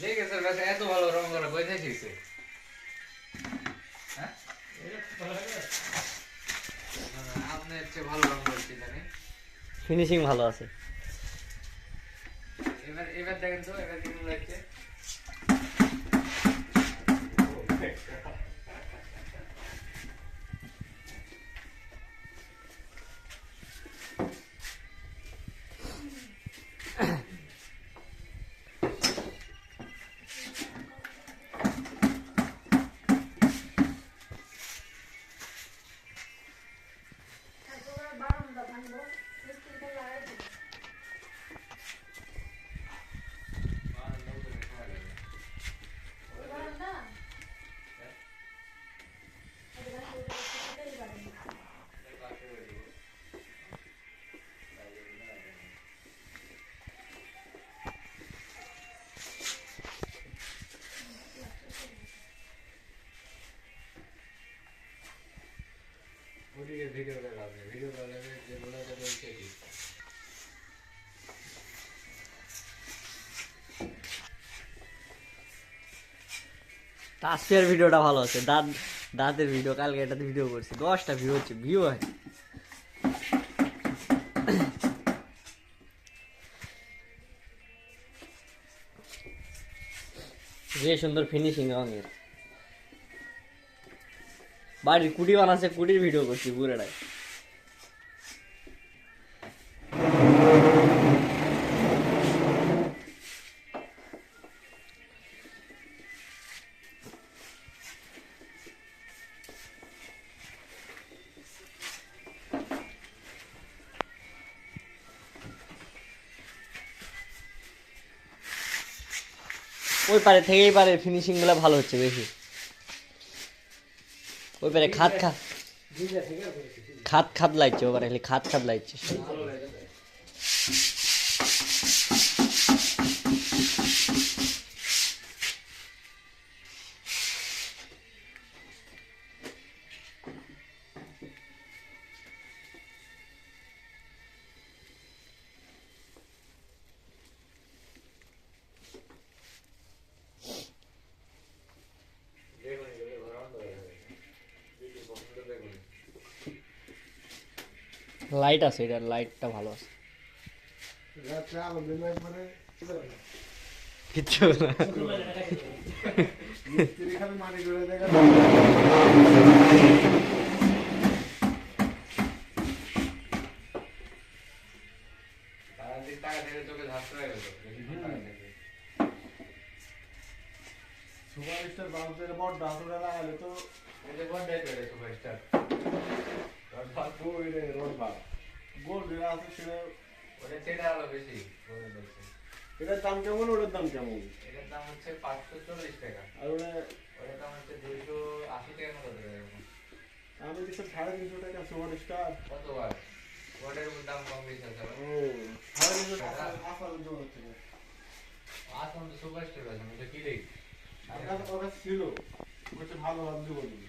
যে আছে এত ভালো রং করা শিখছে হ্যাঁ? আপনি ভালো রং করছি জানি? ফিনিশিং ভালো আছে। এবার এবার দেখেন তো এবার কেমন লাগছে? ওদিকে ভিডিওটা ভালো আছে দাঁত দাঁতের ভিডিও, কালকে এটাতে ভিডিও করছি, দশটা ভিউ হচ্ছে ভিউ হয়। যে সুন্দর ফিনিশিং রঙের। বাড়ির কুড়ি বানাচ্ছে, কুটির ভিডিও করছি পুরোটাই ওই পারে থেকেই পারে ফিনিশিংগুলো ভালো হচ্ছে বেশি। ওই পারে খাত খা খাত খাত লাগছে ওপারে খাত খাত লাগছে লাইট আছে এটা লাইটটা ভালো আছে। কিচ্ছু না। মিস্ত্রি খালি মাটি করে দেখা তারা দিন টাকা থেকে চোখে ঝাঁস হয়ে গেল বেশি টাকা থেকে সুপার স্টার বাউন্সের বড় ডাকুরা লাগালে তো বন্ধ হয়ে গেলে সুপারস্টার। এটার দাম কেমন ওটার দাম কেমন এটার দাম হচ্ছে পাঁচশো চল্লিশ টাকা আর ওটা ওটার দাম হচ্ছে দুইশো আশি দিচ্ছি সাড়ে তিনশো টাকা সুপার দাম কম বেশি আছে টাকা সুপারস্টার আছে কি ছিল। বলছে ভালো লাগছে বলুন